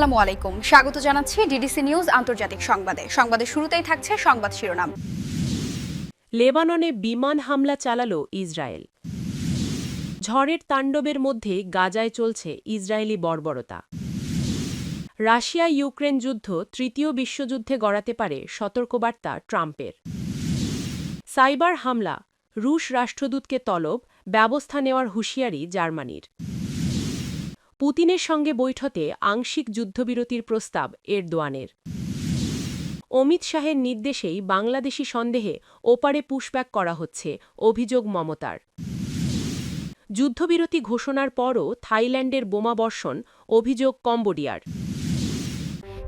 আসসালামু আলাইকুম। স্বাগত জানাচ্ছি ডিডিসি নিউজ আন্তর্জাতিক সংবাদে। সংবাদের শুরুতেই থাকছে সংবাদ শিরোনাম। লেবাননে বিমান হামলা চালাল ইসরায়েল। ঝড়ের তাণ্ডবের মধ্যে গাজায় চলছে ইসরায়েলি বর্বরতা। রাশিয়া ইউক্রেন যুদ্ধ তৃতীয় বিশ্বযুদ্ধে গড়াতে পারে সতর্কবার্তা ট্রাম্পের। সাইবার হামলা, রুশ রাষ্ট্রদূতকে তলব, ব্যবস্থা নেওয়ার হুঁশিয়ারি জার্মানির। পুতিনের সঙ্গে বৈঠকে আংশিক যুদ্ধবিরতির প্রস্তাব এরদোয়ানের। অমিত শাহের নির্দেশেই বাংলাদেশি সন্দেহে ওপারে পুশব্যাক করা হচ্ছে অভিযোগ মমতার। যুদ্ধবিরতি ঘোষণার পরও থাইল্যান্ডের বোমাবর্ষণ অভিযোগ কম্বোডিয়ার।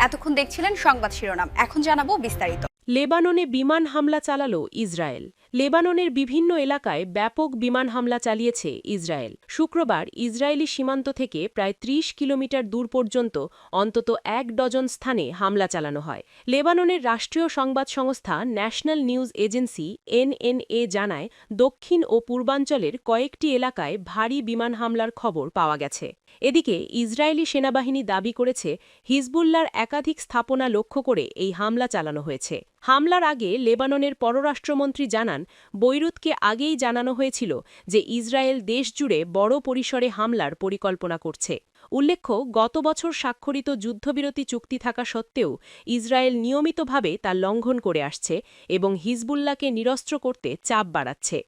এতক্ষণ দেখছিলেন সংবাদ শিরোনাম এখন জানাব বিস্তারিত। লেবাননে বিমান হামলা চালাল ইসরায়েল। লেবাননের বিভিন্ন এলাকায় ব্যাপক বিমান হামলা চালিয়েছে ইসরায়েল। শুক্রবার ইসরায়েলি সীমান্ত থেকে প্রায় ৩০ কিলোমিটার দূর পর্যন্ত অন্তত এক ডজন স্থানে হামলা চালানো হয়। লেবাননের রাষ্ট্রীয় সংবাদ সংস্থা ন্যাশনাল নিউজ এজেন্সি এনএনএ জানায়, দক্ষিণ ও পূর্বাঞ্চলের কয়েকটি এলাকায় ভারী বিমান হামলার খবর পাওয়া গেছে। এদিকে ইসরায়েলি সেনাবাহিনী দাবি করেছে হিজবুল্লার একাধিক স্থাপনা লক্ষ্য করে এই হামলা চালানো হয়েছে। হামলার আগে লেবাননের পররাষ্ট্রমন্ত্রী জানান, বৈরুতকে আগেই জানানো হয়েছিল যে ইসরায়েল দেশজুড়ে বড় পরিসরে হামলার পরিকল্পনা করছে। উল্লেখ্য, গত বছর স্বাক্ষরিত যুদ্ধবিরতি চুক্তি থাকা সত্ত্বেও ইসরায়েল নিয়মিতভাবে তা লঙ্ঘন করে আসছে এবং হিজবুল্লাকে নিরস্ত্র করতে চাপ বাড়াচ্ছে।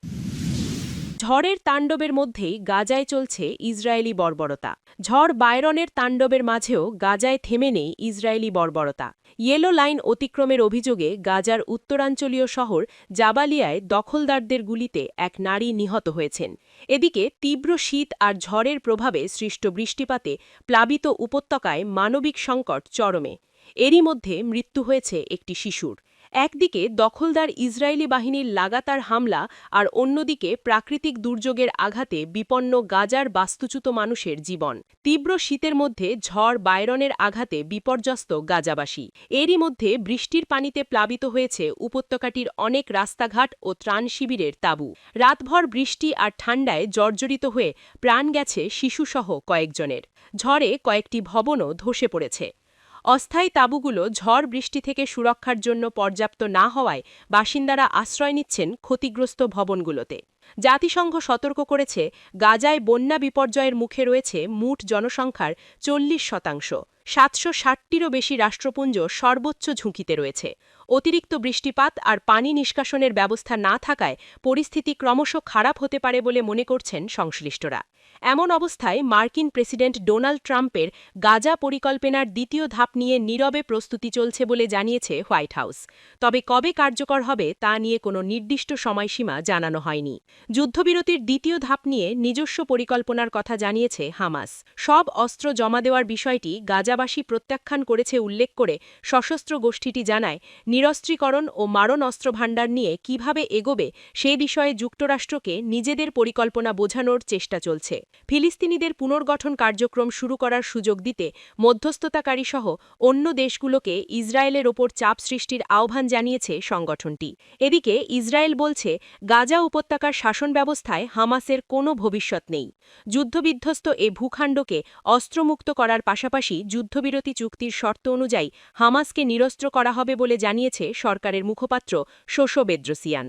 ঝড়ের তাণ্ডবের মধ্যেই গাজায় চলছে ইসরায়েলি বর্বরতা। ঝড় বায়রনের তাণ্ডবের মাঝেও গাজায় থেমে নেই ইসরায়েলি বর্বরতা। ইয়েলো লাইন অতিক্রমের অভিযোগে গাজার উত্তরাঞ্চলীয় শহর জাবালিয়ায় দখলদারদের গুলিতে এক নারী নিহত হয়েছেন। এদিকে তীব্র শীত আর ঝড়ের প্রভাবে সৃষ্ট বৃষ্টিপাতে প্লাবিত উপত্যকায় মানবিক সংকট চরমে। এরই মধ্যে মৃত্যু হয়েছে একটি শিশুর। একদিকে দখলদার ইসরায়েলি বাহিনীর লাগাতার হামলা আর অন্যদিকে প্রাকৃতিক দুর্যোগের আঘাতে বিপন্ন গাজার বাস্তুচ্যুত মানুষের জীবন। তীব্র শীতের মধ্যে ঝড় বায়রনের আঘাতে বিপর্যস্ত গাজাবাসী। এরই মধ্যে বৃষ্টির পানিতে প্লাবিত হয়েছে উপত্যকাটির অনেক রাস্তাঘাট ও ত্রাণ শিবিরের তাঁবু। রাতভর বৃষ্টি আর ঠান্ডায় জর্জরিত হয়ে প্রাণ গেছে শিশুসহ কয়েকজনের। ঝড়ে কয়েকটি ভবনও ধসে পড়েছে। অস্থায়ী তাঁবুগুলো ঝড় বৃষ্টি থেকে সুরক্ষার জন্য পর্যাপ্ত না হওয়ায় বাসিন্দারা আশ্রয় নিচ্ছেন ক্ষতিগ্রস্ত ভবনগুলোতে। জাতিসংঘ সতর্ক করেছে, গাজায় বন্যা বিপর্যয়ের মুখে রয়েছে মুঠ জনসংখ্যার চল্লিশ শতাংশ। সাতশো ষাটটিরও বেশি রাষ্ট্রপুঞ্জ সর্বোচ্চ ঝুঁকিতে রয়েছে। অতিরিক্ত বৃষ্টিপাত আর পানি নিষ্কাশনের ব্যবস্থা না থাকায় পরিস্থিতি ক্রমশ খারাপ হতে পারে বলে মনে করছেন সংশ্লিষ্টরা। এমন অবস্থায় মার্কিন প্রেসিডেন্ট ডোনাল্ড ট্রাম্পের গাজা পরিকল্পনার দ্বিতীয় ধাপ নিয়ে নীরবে প্রস্তুতি চলছে বলে জানিয়েছে হোয়াইট হাউস। তবে কবে কার্যকর হবে তা নিয়ে কোনো নির্দিষ্ট সময়সীমা জানানো হয়নি। যুদ্ধবিরতির দ্বিতীয় ধাপ নিয়ে নিজস্ব পরিকল্পনার কথা জানিয়েছে হামাস। সব অস্ত্র জমা দেওয়ার বিষয়টি গাজাবাসী প্রত্যাখ্যান করেছে উল্লেখ করে সশস্ত্র গোষ্ঠীটি জানায়, নিরস্ত্রীকরণ ও মারণ অস্ত্র ভাণ্ডার নিয়ে কীভাবে এগোবে সে বিষয়ে যুক্তরাষ্ট্রকে নিজেদের পরিকল্পনা বোঝানোর চেষ্টা চলছে। ফিলিস্তিনিদের পুনর্গঠন কার্যক্রম শুরু করার সুযোগ দিতে মধ্যস্থতাকারীসহ অন্য দেশগুলোকে ইসরায়েলের ওপর চাপ সৃষ্টির আহ্বান জানিয়েছে সংগঠনটি। এদিকে ইসরায়েল বলছে, গাজা উপত্যকার শাসন ব্যবস্থায় হামাসের কোনো ভবিষ্যৎ নেই। যুদ্ধবিধ্বস্ত এ ভূখণ্ডকে অস্ত্রমুক্ত করার পাশাপাশি যুদ্ধবিরতি চুক্তির শর্ত অনুযায়ী হামাসকে নিরস্ত্র করা হবে বলে জানিয়েছে সরকারের মুখপাত্র শোষো বেদ্রসিয়ান।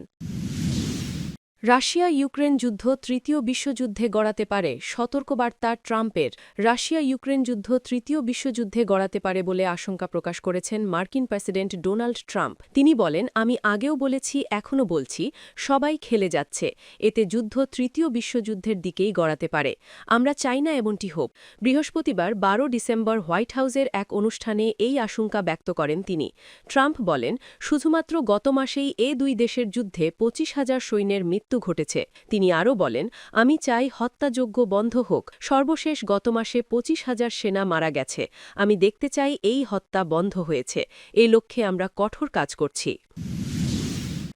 রাশিয়া ইউক্রেন যুদ্ধ তৃতীয় বিশ্বযুদ্ধে গড়াতে পারে, সতর্কবার্তা ট্রাম্পের রাশিয়া ইউক্রেন যুদ্ধ তৃতীয় বিশ্বযুদ্ধে গড়াতে পারে বলে আশঙ্কা প্রকাশ করেছেন মার্কিন প্রেসিডেন্ট ডোনাল্ড ট্রাম্প। তিনি বলেন, আমি আগেও বলেছি, এখনও বলছি, সবাই খেলে যাচ্ছে, এতে যুদ্ধ তৃতীয় বিশ্বযুদ্ধের দিকেই গড়াতে পারে। আমরা চাই না এমনটি হোক। বৃহস্পতিবার, বারো ডিসেম্বর হোয়াইট হাউসের এক অনুষ্ঠানে এই আশঙ্কা ব্যক্ত করেন তিনি। ট্রাম্প বলেন, শুধুমাত্র গত মাসেই এ দুই দেশের যুদ্ধে পঁচিশ হাজার সৈন্যের মৃত্যু ঘটেছে। তিনি আরও বলেন, আমি চাই হত্যাযোগ্য বন্ধ হোক। সর্বশেষ গত মাসে পঁচিশ হাজার সেনা মারা গেছে। আমি দেখতে চাই এই হত্যা বন্ধ হয়েছে। এ লক্ষ্যে আমরা কঠোর কাজ করছি।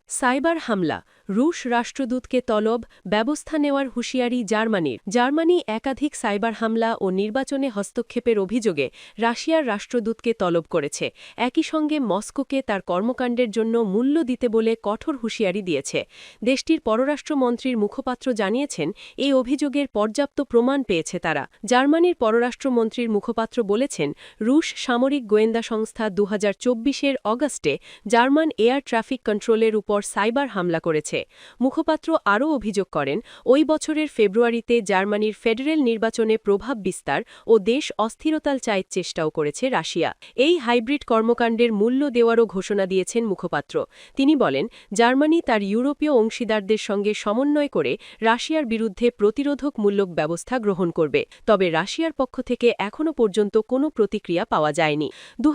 সাইবার হামলা, রুশ রাষ্ট্রদূতকে তলব, ব্যবস্থা নেওয়ার হুঁশিয়ারি জার্মানির। জার্মানি একাধিক সাইবার হামলা ও নির্বাচনে হস্তক্ষেপের অভিযোগে রাশিয়ার রাষ্ট্রদূতকে তলব করেছে। একই সঙ্গে মস্কোকে তার কর্মকাণ্ডের জন্য মূল্য দিতে বলে কঠোর হুঁশিয়ারি দিয়েছে। দেশটির পররাষ্ট্রমন্ত্রীর মুখপাত্র জানিয়েছেন, এই অভিযোগের পর্যাপ্ত প্রমাণ পেয়েছে তারা। জার্মানির পররাষ্ট্রমন্ত্রীর মুখপাত্র বলেছেন, রুশ সামরিক গোয়েন্দা সংস্থা দু এর অগাস্টে জার্মান এয়ার ট্রাফিক কন্ট্রোলের উপর সাইবার হামলা করেছে। মুখপাত্র আরও অভিযোগ করেন, ওই বছরের ফেব্রুয়ারিতে জার্মানির ফেডারেল নির্বাচনে প্রভাব বিস্তার ও দেশ অস্থিরতাল চায়ের চেষ্টাও করেছে রাশিয়া। এই হাইব্রিড কর্মকাণ্ডের মূল্য দেওয়ারও ঘোষণা দিয়েছেন মুখপাত্র। তিনি বলেন, জার্মানি তার ইউরোপীয় অংশীদারদের সঙ্গে সমন্বয় করে রাশিয়ার বিরুদ্ধে প্রতিরোধক প্রতিরোধকমূলক ব্যবস্থা গ্রহণ করবে। তবে রাশিয়ার পক্ষ থেকে এখনও পর্যন্ত কোনো প্রতিক্রিয়া পাওয়া যায়নি। দু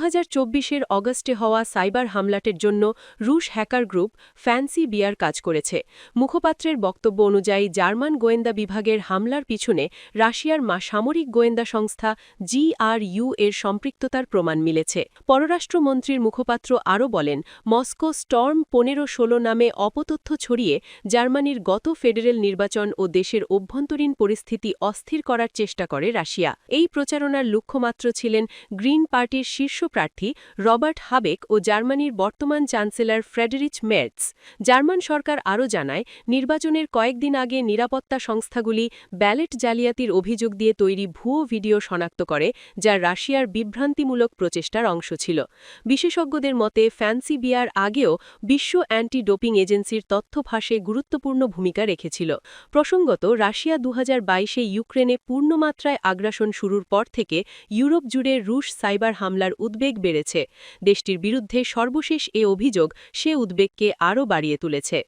এর অগস্টে হওয়া সাইবার হামলাটের জন্য রুশ হ্যাকার গ্রুপ ফ্যান্সি বিয়ার কাজ করেছে। মুখপাত্রের বক্তব্য অনুযায়ী জার্মান গোয়েন্দা বিভাগের হামলার পিছনে রাশিয়ার মা সামরিক গোয়েন্দা সংস্থা জিআরইউ এর সম্পৃক্ততার প্রমাণ মিলেছে। পররাষ্ট্রমন্ত্রীর মুখপাত্র আরও বলেন, মস্কো স্টর্ম পনেরো ষোলো নামে অপতথ্য ছড়িয়ে জার্মানির গত ফেডারেল নির্বাচন ও দেশের অভ্যন্তরীণ পরিস্থিতি অস্থির করার চেষ্টা করে রাশিয়া। এই প্রচারণার লক্ষ্যমাত্র ছিলেন গ্রিন পার্টির শীর্ষ প্রার্থী রবার্ট হাবেক ও জার্মানির বর্তমান চ্যান্সেলর ফ্রেডেরিচ মের্টস জার্মান সরকার আরও জানায়, নির্বাচনের কয়েকদিন আগে নিরাপত্তা সংস্থাগুলি ব্যালেট জালিয়াতির অভিযোগ দিয়ে তৈরি ভুয়ো ভিডিও শনাক্ত করে, যা রাশিয়ার বিভ্রান্তিমূলক প্রচেষ্টার অংশ ছিল। বিশেষজ্ঞদের মতে, ফ্যান্সি বিয়ার আগেও বিশ্ব অ্যান্টি ডোপিং এজেন্সির তথ্য ফাঁসে গুরুত্বপূর্ণ ভূমিকা রেখেছিল। প্রসঙ্গত, রাশিয়া দু বাইশে ইউক্রেনে পূর্ণমাত্রায় আগ্রাসন শুরুর পর থেকে ইউরোপ জুড়ে রুশ সাইবার হামলার উদ্বেগ বেড়েছে। দেশটির বিরুদ্ধে সর্বশেষ এ অভিযোগ, সে উদ্বেগকে আরও বাড়িয়ে তুলেছে।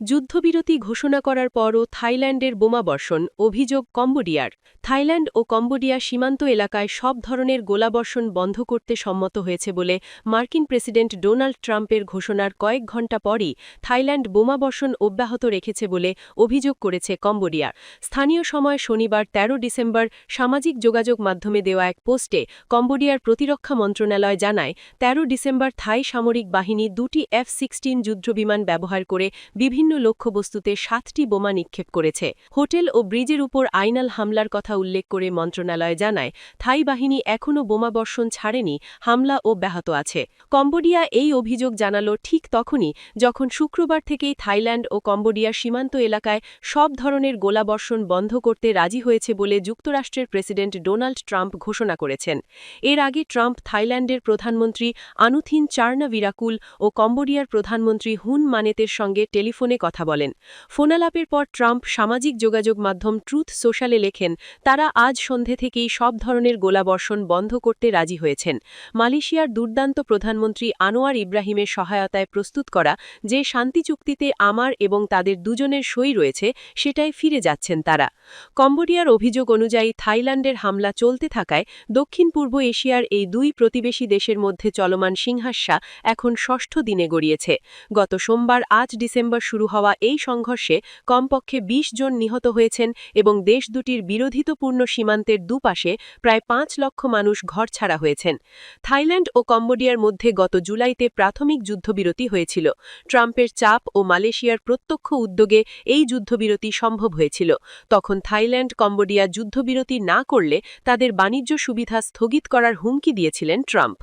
যুদ্ধবিরতি ঘোষণা করার পরও থাইল্যান্ডের বোমাবর্ষণ অভিযোগ কম্বোডিয়ার। থাইল্যান্ড ও কম্বোডিয়া সীমান্ত এলাকায় সব ধরনের গোলাবর্ষণ বন্ধ করতে সম্মত হয়েছে বলে মার্কিন প্রেসিডেন্ট ডোনাল্ড ট্রাম্পের ঘোষণার কয়েক ঘণ্টা পরই থাইল্যান্ড বোমাবর্ষণ অব্যাহত রেখেছে বলে অভিযোগ করেছে কম্বোডিয়া। স্থানীয় সময় শনিবার ১৩ ডিসেম্বর সামাজিক যোগাযোগ মাধ্যমে দেওয়া এক পোস্টে কম্বোডিয়ার প্রতিরক্ষা মন্ত্রণালয় জানায় ১৩ ডিসেম্বর থাই সামরিক বাহিনী দুটি এফ সিক্সটিন যুদ্ধবিমান ব্যবহার করে বিভিন্ন লক্ষ্যবস্তুতে সাতটি বোমা নিক্ষেপ করেছে। হোটেল ও ব্রিজের উপর আইনাল হামলার কথা উল্লেখ করে মন্ত্রণালয় জানায়, থাই বাহিনী এখনও বোমাবর্ষণ ছাড়েনি, হামলা ও ব্যাহত আছে। কম্বোডিয়া এই অভিযোগ জানালো ঠিক তখনই, যখন শুক্রবার থেকেই থাইল্যান্ড ও কম্বোডিয়ার সীমান্ত এলাকায় সব ধরনের গোলাবর্ষণ বন্ধ করতে রাজি হয়েছে বলে যুক্তরাষ্ট্রের প্রেসিডেন্ট ডোনাল্ড ট্রাম্প ঘোষণা করেছেন। এর আগে ট্রাম্প থাইল্যান্ডের প্রধানমন্ত্রী আনুথিন চার্নাভিরাকুল ও কম্বোডিয়ার প্রধানমন্ত্রী হুন মানেতের সঙ্গে টেলিফোনে কথা বলেন। ফোনালাপের পর ট্রাম্প সামাজিক যোগাযোগ মাধ্যম ট্রুথ সোশ্যালে লেখেন, তারা আজ সন্ধে থেকেই সব ধরনের গোলাবর্ষণ বন্ধ করতে রাজি হয়েছেন। মালয়েশিয়ার দুর্দান্ত প্রধানমন্ত্রী আনোয়ার ইব্রাহিমের সহায়তায় প্রস্তুত করা যে শান্তি চুক্তিতে আমার এবং তাদের দুজনের সই রয়েছে সেটাই ফিরে যাচ্ছেন তারা। কম্বোডিয়ার অভিযোগ অনুযায়ী থাইল্যান্ডের হামলা চলতে থাকায় দক্ষিণ পূর্ব এশিয়ার এই দুই প্রতিবেশী দেশের মধ্যে চলমান সিংহাস্যা এখন ষষ্ঠ দিনে গড়িয়েছে। গত সোমবার আজ ডিসেম্বর হওয়া এই সংঘর্ষে কমপক্ষে ২০ জন নিহত হয়েছেন এবং দেশ দুটির বিরোধিতপূর্ণ সীমান্তের দুপাশে প্রায় পাঁচ লক্ষ মানুষ ঘরছাড়া হয়েছেন। থাইল্যান্ড ও কম্বোডিয়ার মধ্যে গত জুলাইতে প্রাথমিক যুদ্ধবিরতি হয়েছিল। ট্রাম্পের চাপ ও মালয়েশিয়ার প্রত্যক্ষ উদ্যোগে এই যুদ্ধবিরতি সম্ভব হয়েছিল। তখন থাইল্যান্ড, কম্বোডিয়া যুদ্ধবিরতি না করলে তাদের বাণিজ্য সুবিধা স্থগিত করার হুমকি দিয়েছিলেন ট্রাম্প।